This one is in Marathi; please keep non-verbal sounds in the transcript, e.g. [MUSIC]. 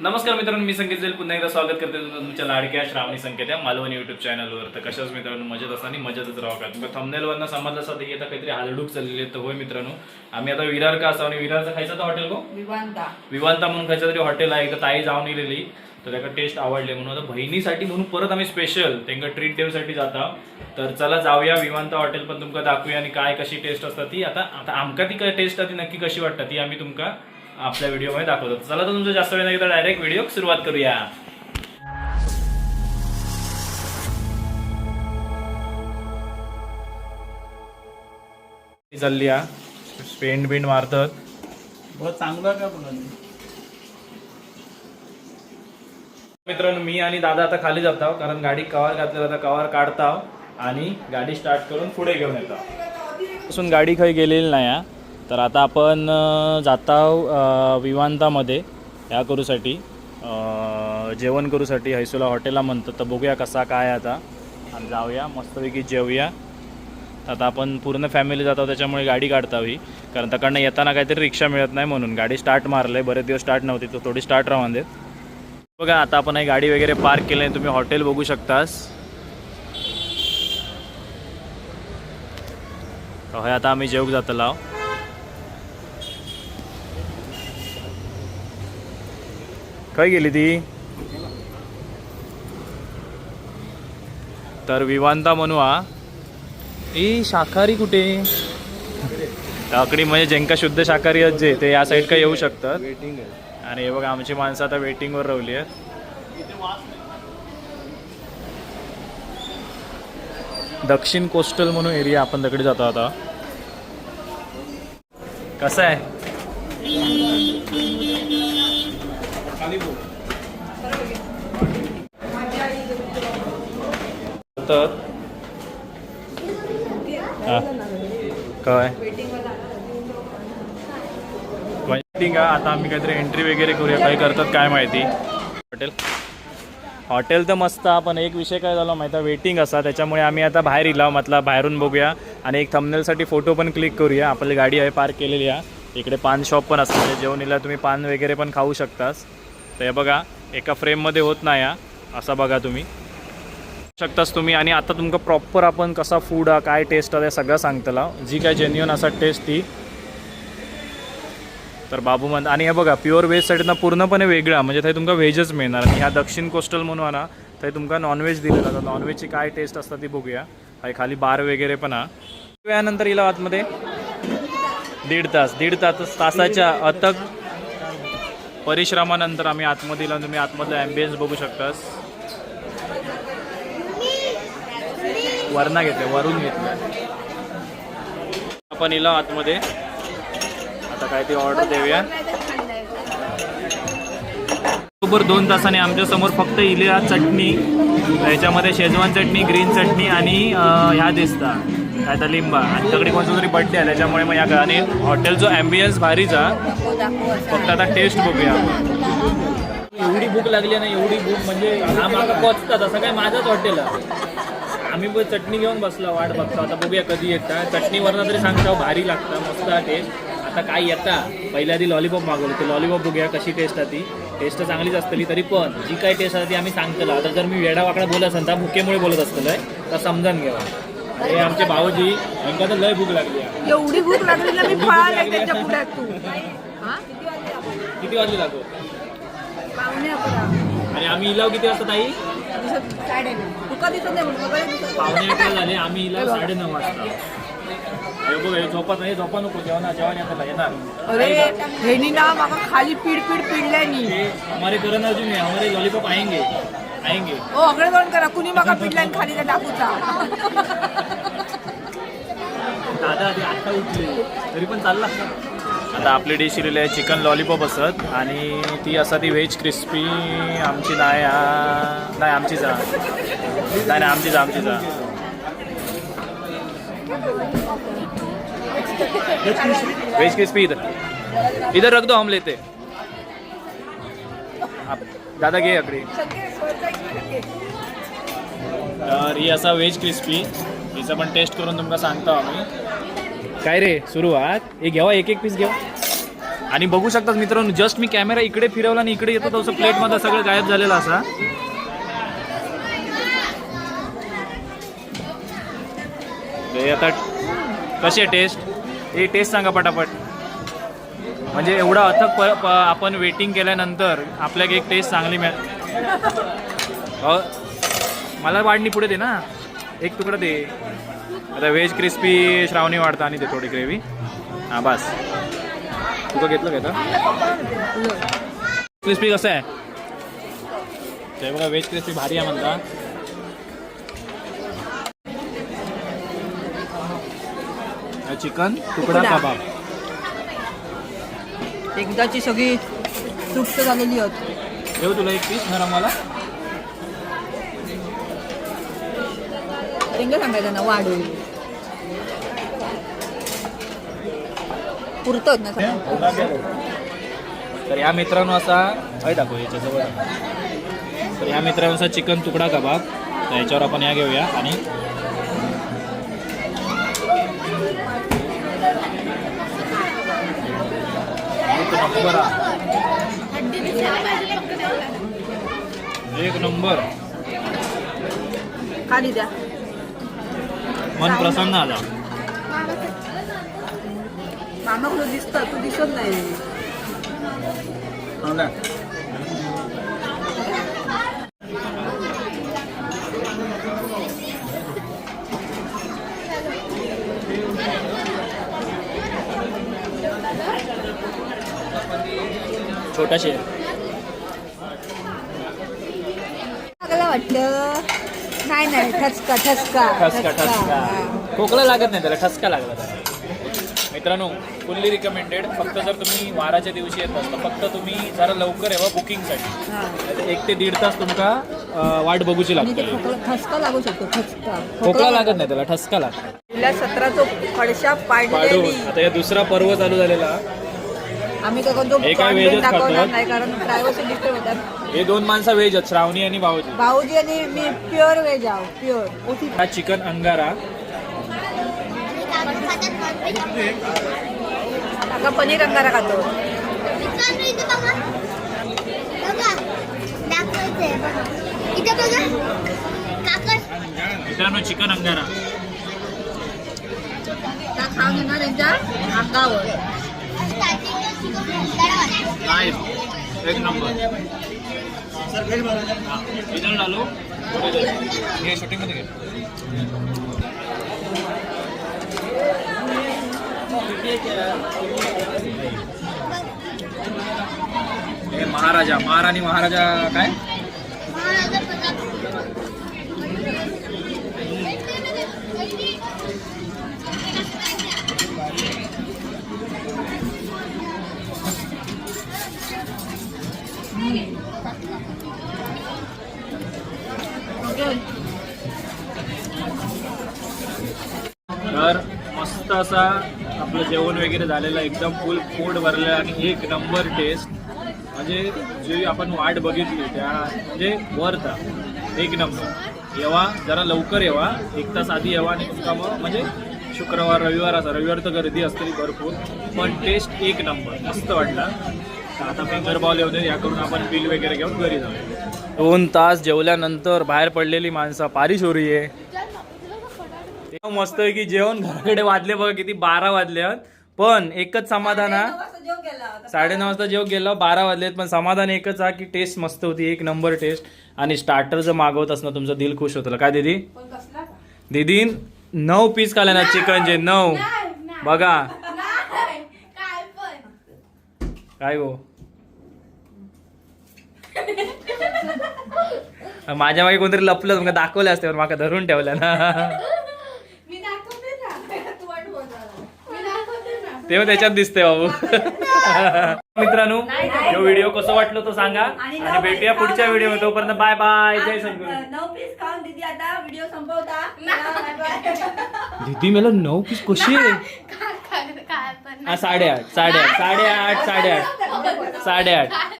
नमस्कार मित्रांनो मी संकेत जाईल पुन्हा एकदा स्वागत करते तुमच्या लाडक्या श्रावणी संकेत या मालवणी युट्यूब चॅनलवर तर कशाच मित्रांनो मजेत असताना मजेतच राहा का? तुमच्या थंबनेलवरनं समजलं असं की आता काहीतरी हालडूक चाललेली आहे. तर होय मित्रांनो आम्ही आता विरार का असावं आणि विरारचं खायचं तर हॉटेल गो विवांता. विवांता म्हणून खायचं तरी हॉटेल आहे. तर ताई जाऊन गेलेली. तर त्याला टेस्ट आवडले म्हणून. आता बहिणीसाठी म्हणून परत आम्ही स्पेशल त्यांना ट्रीट देऊसाठी जाता. तर चला जाऊया विवांता हॉटेल पण तुमका दाखवूया आणि काय कशी टेस्ट असतात ती. आता आता आमका ती काय टेस्ट ती नक्की कशी वाटतात ती आम्ही तुमका आपल्या व्हिडिओमध्ये दाखवतो. चला तर तुमचं जास्त वेळ नाही घेता डायरेक्ट व्हिडिओ सुरुवात करूया. चालली हा. पेंट बिंट मारतात. चांगलं का मित्रांनो मी आणि दादा आता खाली जातो कारण गाडी कवर घातलेला आता कवर काढता आणि गाडी स्टार्ट करून पुढे घेऊन येतो पासून गाडी काही गेलेली नाही. तर आता आपण जाता विवांतामध्ये ह्या करूसाठी जेवण करूसाठी हैसूला हॉटेलला म्हणतात. तर बघूया कसा काय आता. आणि जाऊया मस्तपैकी जेवूया. तर आता आपण पूर्ण फॅमिली जातो त्याच्यामुळे गाडी काढता हवी कारण त्याकडनं येताना काहीतरी रिक्षा मिळत नाही म्हणून. गाडी स्टार्ट मारलं आहे बरेच दिवस स्टार्ट नव्हती तर थोडी स्टार्ट राहून देत. बघा आता आपण ही गाडी वगैरे पार्क केली आहे तुम्ही हॉटेल बघू शकतास. तर होय आता आम्ही जेवक लाव खय गेली ती? तर विवांता म्हणू हा. ए शाकाहारी कुठे? टाकडी म्हणजे ज्यांका शुद्ध शाकाहारी आहेत जे ते या साईड का येऊ शकतात. वेटिंग आहे. आणि हे बघा आमची माणसं आता वेटिंगवर राहिली आहेत. दक्षिण कोस्टल म्हणून एरिया आपण तिकडे जातो आता. कसं आहे? तर? काय वेटिंग का आता आम्ही काहीतरी एंट्री वगैरे करूया. काय करतात काय माहिती? हॉटेल हॉटेल तर मस्त पण एक विषय काय झाला माहिती वेटिंग असा. त्याच्यामुळे आम्ही आता बाहेर इला म्हटलं बाहेरून बघूया. आणि एक थमनेलसाठी फोटो पण क्लिक करूया. आपली गाडी आहे पार्क केलेली आहे. इकडे पान शॉप पण असतं म्हणजे जेवण इला तुम्ही पान वगैरे पण खाऊ शकतास. तर हे बघा एका फ्रेममध्ये होत नाही हा. असा बघा तुम्ही. शकतास तुम्ही आणि आता तुमचं प्रॉपर आपण कसा फूड हा काय टेस्ट आहे सगळं सांगतला. जी काय जेन्युअन असा टेस्ट ती. तर बाबू म्हण आणि हे बघा प्युअर व्हेजसाठी ना पूर्णपणे वेगळा म्हणजे थंय तुमका व्हेजच मिळणार. आणि ह्या दक्षिण कोस्टल म्हणून ना थंय तुमका नॉनव्हेज दिलं जातं नॉनव्हेजची काय टेस्ट असतात ती बघूया. हाय खाली बार वगैरे पण हा. वेळानंतर येईल आतमध्ये. दीड तास दीड तास तासाच्या अथक परिश्रमानंतर आम्ही आतमध्ये येलो तुम्ही आतमधलं ॲम्बियन्स बघू शकतास. वरना घेतलं वरून घेतलं आपण इला आतमध्ये. आता काय ती ऑर्डर देऊया. बरोबर दोन तासाने आमच्यासमोर फक्त इलिया चटणी त्याच्यामध्ये शेजवान चटणी ग्रीन चटणी आणि ह्या दिसता. काय तर लिंबा. आणि तकडे कोणता तरी बड्डे आहे त्याच्यामुळे मग या आणि हॉटेलचा ॲम्बियन्स भारीचा फक्त आता टेस्ट बघूया एवढी भूक लागली ना एवढी भूक म्हणजे हा माझा पोचतात असं काय माझंच हॉटेल आहे. आम्ही पण चटणी घेऊन बसलो वाट बघतो. आता बघूया कधी येता. चटणीवरनं तरी सांगतो भारी लागतं मस्त टेस्ट आता काय येता? पहिल्या आधी लॉलीपॉप मागवलं ते लॉलीपॉप बघूया कशी टेस्ट आहे ती. टेस्ट चांगलीच असतली तरी पण जी काय टेस्ट आहे ती आम्ही सांगतलो. आता जर मी वेडा वाकडा बोलत असेल तर भुकेमुळे बोलत असतलोय तर समजून घ्या. अरे आमचे भाऊजी यांका तर लय भूक लागली. एवढी भूक लागली ना मी फळाले त्याच्या पुढ्यात तू. हा? किती वाजले लागो पाहुणे अकरा. आणि आम्ही इलाव किती वाजता ताई? दिसत साडेनऊ तुका दिसत नाही म्हणून वगैरे दिसत पावणे अकरा झाले आम्ही इलाव साडेनऊ वाजता. हे बघ हे झोपत नाही झोपा नको जेवणा जेवण येताना येणार. अरे ना माका खाली पीड पीड पिडल्यानी ये हमारे करण अर्जुन है हमारे लॉलीपॉप आएंगे आएंगे. ओ अगळे दोन करा कुणी माका पिडल्यान खाली त्या टाकूचा दादा आधी आत्ता उठले. तरी पण चालला. आता आपली डिश इलेली आहे चिकन लॉलीपॉप असत. आणि ती असा ती व्हेज क्रिस्पी आमची नाही हा. नाही आमचीच हा. नाही नाही आमचीच हा, आमचीच हा. वेज क्रिस्पी इधर इधर रख दो हम लेते आप दादा घे अकडी तर ही असा व्हेज क्रिस्पी हिचं पण टेस्ट करून तुमका सांगतो आम्ही. काय रे सुरुवात हे घेवा एक एक पीस घेवा. आणि बघू शकतात मित्रांनो जस्ट मी कॅमेरा इकडे फिरवला आणि इकडे येतो तसं प्लेटमध्ये सगळं गायब झालेलं असा. आता कशी आहे टेस्ट हे टेस्ट सांगा पटापट. म्हणजे एवढा अथक प, आपण वेटिंग केल्यानंतर आपल्याला एक टेस्ट चांगली मिळ मला वाढणी पुढे दे ना. एक तुकडा दे. आता व्हेज क्रिस्पी श्रावणी वाढता आणि ते थोडी ग्रेव्ही हां बस. तुझं घेतलं का क्रिस्पी कसं आहे? ते बघा व्हेज क्रिस्पी भारी आहे म्हणता. चिकन तुकडा. कबाब. एकदाची सगळी तृप्त झालेली होत. देऊ तुला एक पीस नरम मला तेंगा सांगायचं ना वाढू पुरतं ना तर या मित्रांनो असा काय दाखव याच्याजवळ. तर या मित्रांनो असा चिकन तुकडा कबाब तर याच्यावर आपण या घेऊया आणि एक नंबर. एक नंबर. खाली द्या. मन प्रसन्न आला मामा कुठं दिसत? तू दिसत नाही. छोटा शेर लागला वाटलं. नाही नाही ठसका ठसका ठसका ठसका. खोकला लागत नाही त्याला ठसका लागला त्याला. मित्रांनो फुल्ली रिकमेंडेड फक्त जर तुम्ही वाराच्या दिवशी येत असता फक्त तुम्ही जरा लवकर यावं बुकिंगसाठी. हा. नाहीतर एक ते दीड तास तुमका अं, वाट बघूची लागते खोकला ठसका लागू शकतो ठसका. खोकला लागत नाही त्याला ठसका लागतो. तिला सतराचो फडशा पाडलेली. आता या दुसरा पर्व चालू झालेला. आम्ही काय करतो हे काय वेजच? नाही कारण प्रायव्हसी डिस्टर्ब होतात. हे दोन माणसं व्हेज आहेत श्रावणी आणि भाऊजी. भाऊजी आणि मी प्युअर व्हेज आहो प्युअर हा चिकन अंगारा. काका पनीर अंगारा खातो. मित्रांनो चिकन अंगारा. खाऊन येणार त्यांच्या अंगावर नाही एक नंबर रिझल्ट आलो. हे शूटिंगमध्ये घे. हे महाराजा महाराणी महाराजा काय? तर असा आपलं जेवण वगैरे झालेलं एकदम फुल पोट भरलं आहे आणि एक नंबर टेस्ट म्हणजे जी आपण वाट बघितली त्या म्हणजे वर्थ एक नंबर येवा जरा लवकर येवा. एक तास आधी येवा आणि तुमचा मग म्हणजे शुक्रवार रविवार असा. रविवार तर गर्दी असते भरपूर. पण टेस्ट एक नंबर मस्त वाटला. आता फिंगर बॉल येऊ दे याकडून आपण बिल वगैरे घेऊन घरी जाऊ. दोन तास जेवल्यानंतर बाहेर पडलेली माणसं. पारिश होरी आहे. मस्त आहे की जेवण घराकडे वाजले बघा किती बारा वाजले. पण एकच समाधान हा. साडेनऊ वाजता जेव गेलो बारा वाजलेत पण समाधान एकच हा की टेस्ट मस्त होती एक नंबर टेस्ट. आणि स्टार्टर जर मागवत असणं तुमचं दिल खुश होतं काय दीदी? दीदीन नऊ पीस खाल्ले ना चिकनचे नऊ. बघा. काय गो? माझ्या मागे कोणतरी लपलं दाखवलं असते पण माका धरून ठेवलं ना मी दाखवते ना तू वाट बोलायला. मी दाखवते ना तेव्हा त्याच्यात दिसते बाबू. [LAUGHS] मित्रांनो जो व्हिडिओ कसं वाटलं तो सांगा. आणि भेटूया पुढच्या व्हिडिओ तोपर्यंत बाय बाय जय सद्गुरू नऊ पीस खाऊन दिदी. आता व्हिडिओ संपवता. दीदी मला नऊ पीस कशी [LAUGHS] साडेआठ साडेआठ साडेआठ साडेआठ. [LAUGHS] साडेआठ.